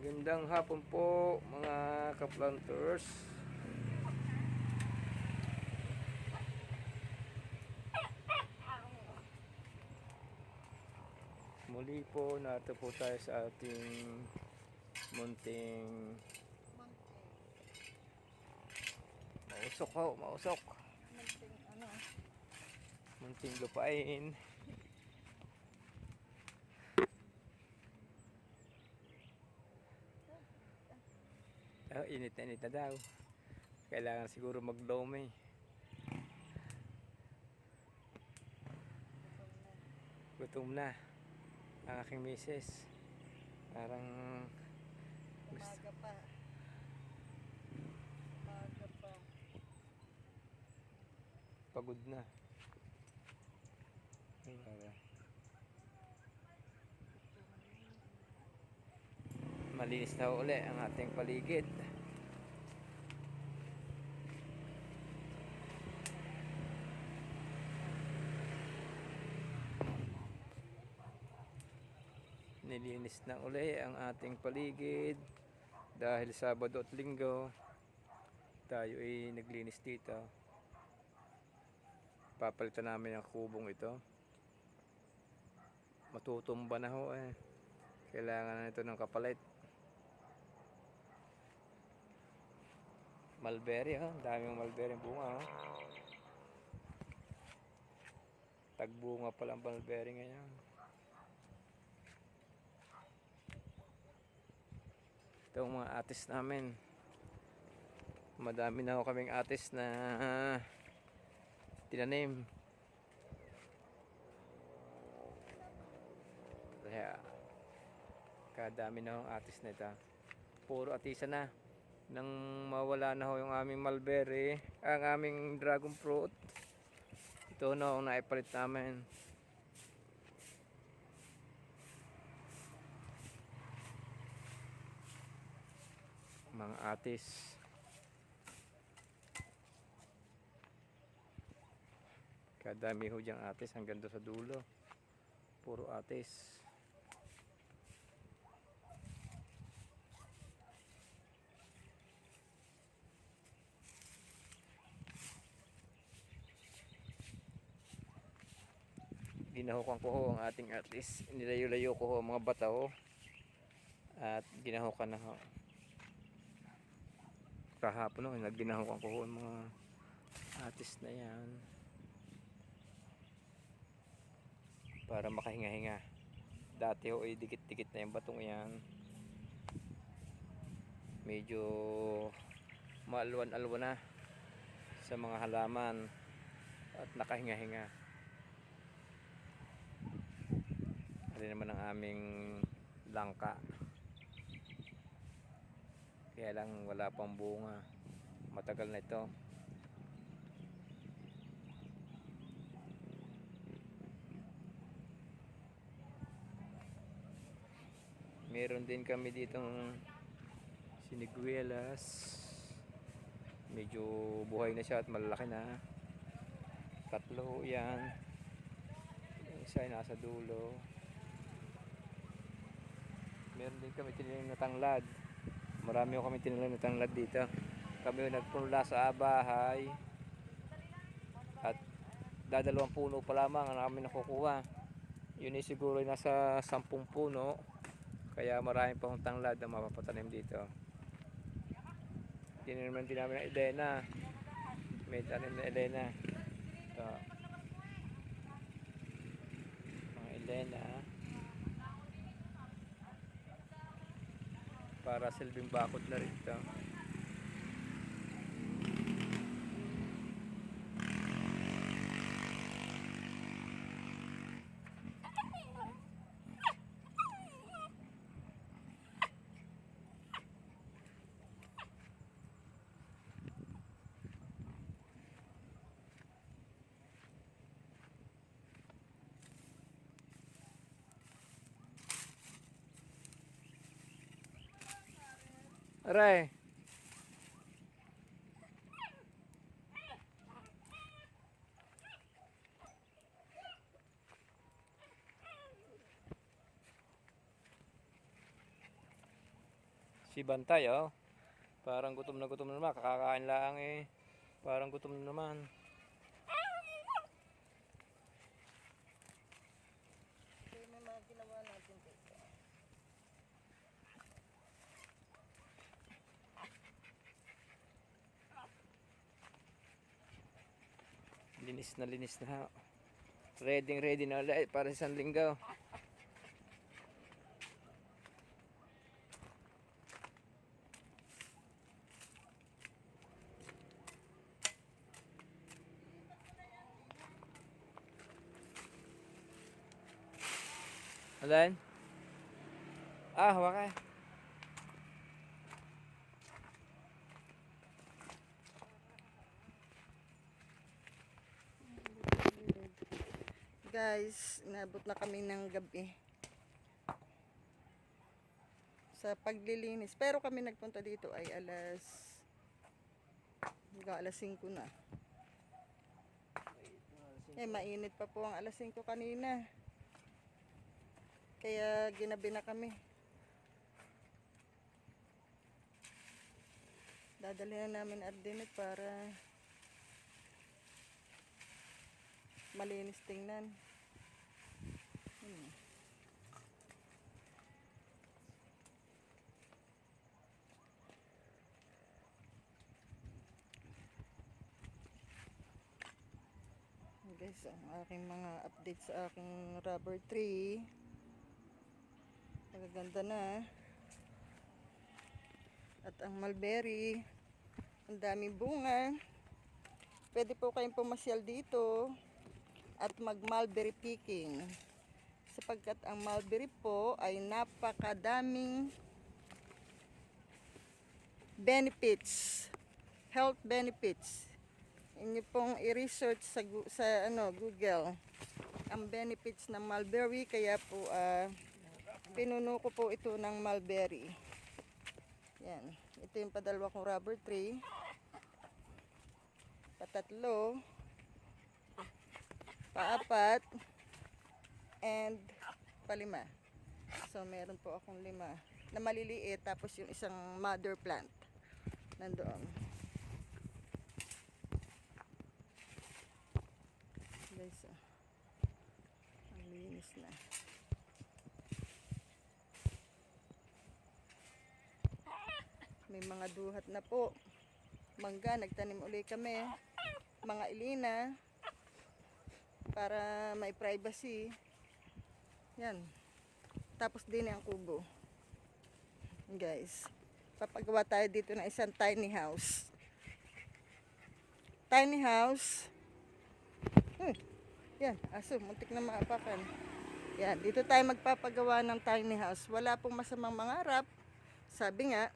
Gandang hapon po mga kaplanters. Muli po nato po tayo sa ating munting mausok ho, mausok. Munting ano, Munting lupain. Oh, init na init na daw. Kailangan siguro maglome. Gutom na. Ang aking misis. Parang gusto. umaga pa. Umaga pa. Pagod na. Ay, Malinis na uli ang ating paligid. Nilinis na uli ang ating paligid dahil Sabado at Linggo tayo ay naglinis dito. Papalitan namin ang kubong ito. Matutumba na ho eh. Kailangan na ito ng kapalit mulberry ha daming mulberry bunga ha tagbunga pa lang mulberry ngayon ito ang mga atis namin madami na ho kaming atis na tinanim. Kaya kadami na ang atis na ito. Puro atisa na. Nang mawala na ho yung aming mulberry, ang aming dragon fruit. Ito na ang naipalit namin. Mga atis. Kadami ho diyang atis hanggang doon sa dulo. Puro atis. Ginahukan ko ho ang ating atis. Nilayo-layo ko ho ang mga bata ho. At ginahukan na ho. Kahapon ho, nagginahukan ko ho ang mga atis na yan. para makahinga-hinga. Dati ho ay dikit-dikit na yung batong yan. Medyo maalwan-alwan na sa mga halaman at nakahinga-hinga. Ano naman ang aming langka. Kaya lang wala pang bunga. Matagal na ito. Meron din kami ditong siniguelas. Medyo buhay na siya at malaki na. Tatlo yan. Isa nasa dulo. Meron din kami tinanim na tanglad. Marami kami tinanim na tanglad dito. Kami nagpunla sa bahay. At dadalawang puno pa lamang ang namin nakukuha. Yun ay siguro nasa sampung puno. Kaya marami pa akong tanglad na mapapatanim dito. Tinirman din namin ng Elena. May tanim na Elena. Ito. Mga Elena. Para silbing bakod na rin ito. Aray. Si Bantay, oh. Parang gutom na gutom na naman. Kakakain lang eh. Parang gutom na naman. Ito yung may mga ginawa natin dito. Linis na linis na. Ready ready na ulit para sa linggo. Alan? Ah, hawakan. Guys, inabot na kami ng gabi. Sa paglilinis. Pero kami nagpunta dito ay alas hanggang alas 5 na. Eh, mainit pa po ang alas 5 kanina. Kaya ginabi na kami. Dadali na namin Ardenet para malinis tingnan. Guys, ang aking mga updates sa aking rubber tree. Magaganda na. At ang mulberry, ang daming bunga. Pwede po kayong pumasyal dito at mag mulberry picking sapagkat ang mulberry po ay napakadaming benefits health benefits inyo pong i-research sa, sa ano, Google ang benefits ng mulberry kaya po ah, pinuno ko po ito ng mulberry. Yan. Ito yung padalwa kong rubber tree. Patatlo. Paapat, and palima. So, meron po akong lima na maliliit, tapos yung isang mother plant nandoon. Guys, ah. ang linis na. May mga duhat na po. Mangga, nagtanim uli kami. Mga ilina, para may privacy. Yan. Tapos din ang kubo. Guys, papagawa tayo dito ng isang tiny house. Tiny house. Yan, aso, muntik na maapakan. Yan, dito tayo magpapagawa ng tiny house. Wala pong masamang mangarap. Sabi nga,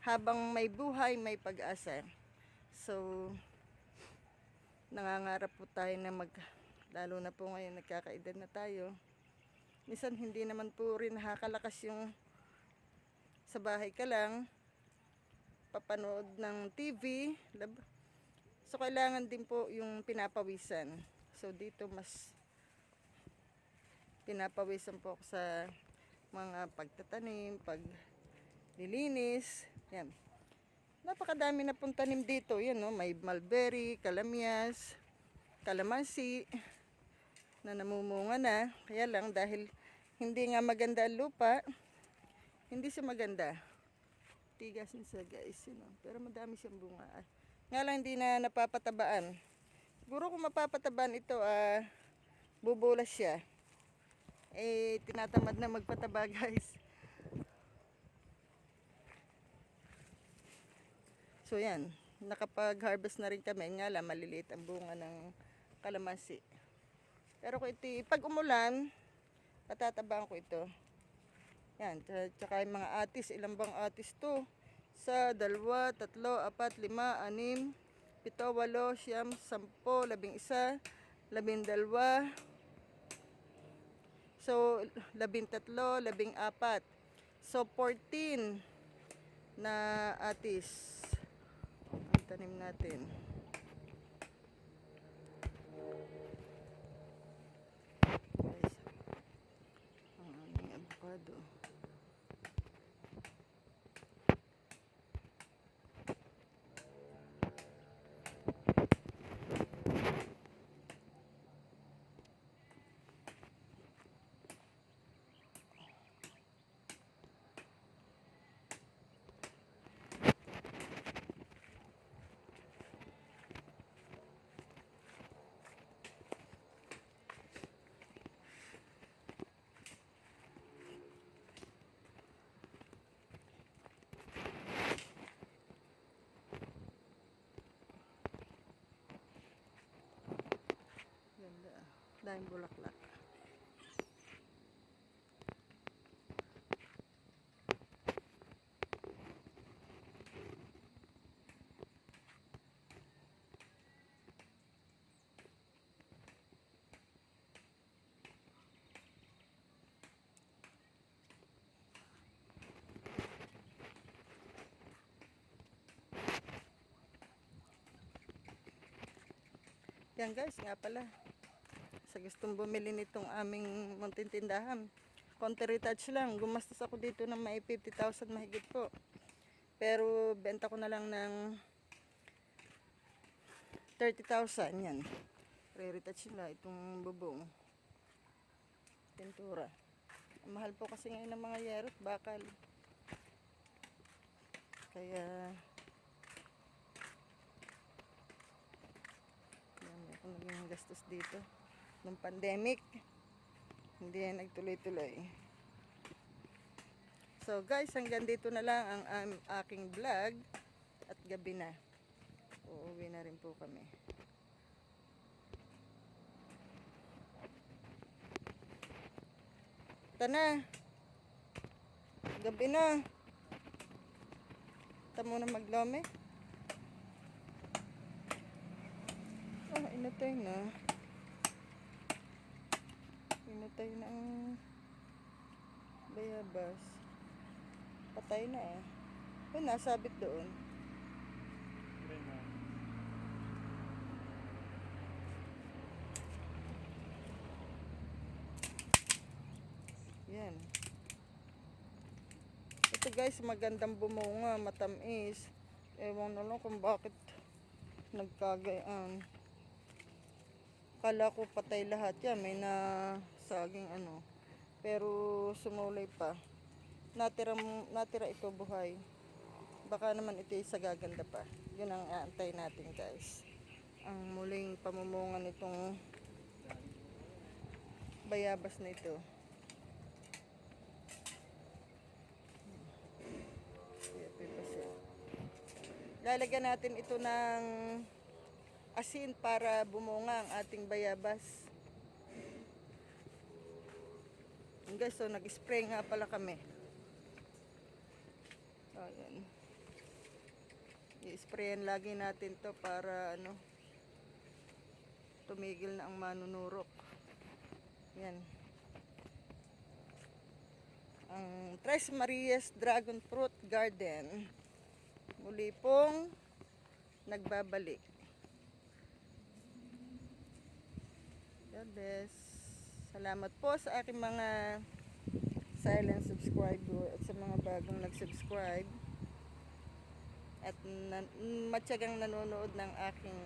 habang may buhay, may pag-asa. So, nangangarap po tayo na mag lalo na po ngayon nagkakaedad na tayo minsan hindi naman po rin nakakalakas yung sa bahay ka lang papanood ng TV lab- so kailangan din po yung pinapawisan so dito mas pinapawisan po ako sa mga pagtatanim paglilinis yan napakadami na pong tanim dito yan no may mulberry kalamias kalamansi na namumunga na. Kaya lang dahil hindi nga maganda lupa, hindi siya maganda. Tigas niya guys, you know. pero madami siyang bunga. Nga lang hindi na napapatabaan. Siguro kung mapapatabaan ito, ah, bubulas siya. Eh, tinatamad na magpataba guys. So yan, nakapag-harvest na rin kami. Nga lang, maliliit ang bunga ng kalamansi. Pero kung ito, pag umulan, patatabaan ko ito. Yan, tsa- tsaka yung mga atis, ilang bang atis to? Sa dalawa, tatlo, apat, lima, anim, pito, walo, siyam, sampo, labing isa, labing dalawa, so labing tatlo, labing apat. So 14 na atis ang tanim natin. Guys, ang aming avocado. Daming bulaklak. Yan guys, nga pala. Sa gustong bumili nitong aming munting tindahan. Konti retouch lang. Gumastos ako dito ng may 50,000 mahigit po. Pero benta ko na lang ng 30,000 yan. Re-retouch nila itong bubong. Pintura. Mahal po kasi ngayon ng mga yerot, bakal. Kaya Dami ako naging gastos dito. Nung pandemic, hindi yan nagtuloy-tuloy. So guys, hanggang dito na lang ang am- aking vlog at gabi na. Uuwi na rin po kami. Tana. Gabi na. Tamo na maglome. Oh, inatay na. Inatay na ang bayabas. Patay na eh. Oh, nasabit doon. Yan. Ito guys, magandang bumunga, matamis. Ewan na lang kung bakit nagkagayaan. Kala ko patay lahat yan. May na saging ano. Pero sumulay pa. Natira, natira ito buhay. Baka naman ito sa gaganda pa. Yun ang aantay natin guys. Ang muling pamumunga nitong bayabas na ito. Lalagyan natin ito ng asin para bumunga ang ating bayabas. Yun Guys, so nag-spray nga pala kami. Ayan. I-sprayan lagi natin to para ano tumigil na ang manunurok. Yan. Ang Tres Marias Dragon Fruit Garden. Muli pong nagbabalik. God bless. Salamat po sa aking mga silent subscriber at sa mga bagong nag-subscribe at nan matyagang nanonood ng aking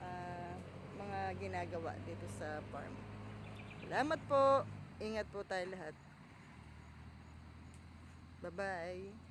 ah, mga ginagawa dito sa farm. Salamat po. Ingat po tayo lahat. Bye-bye.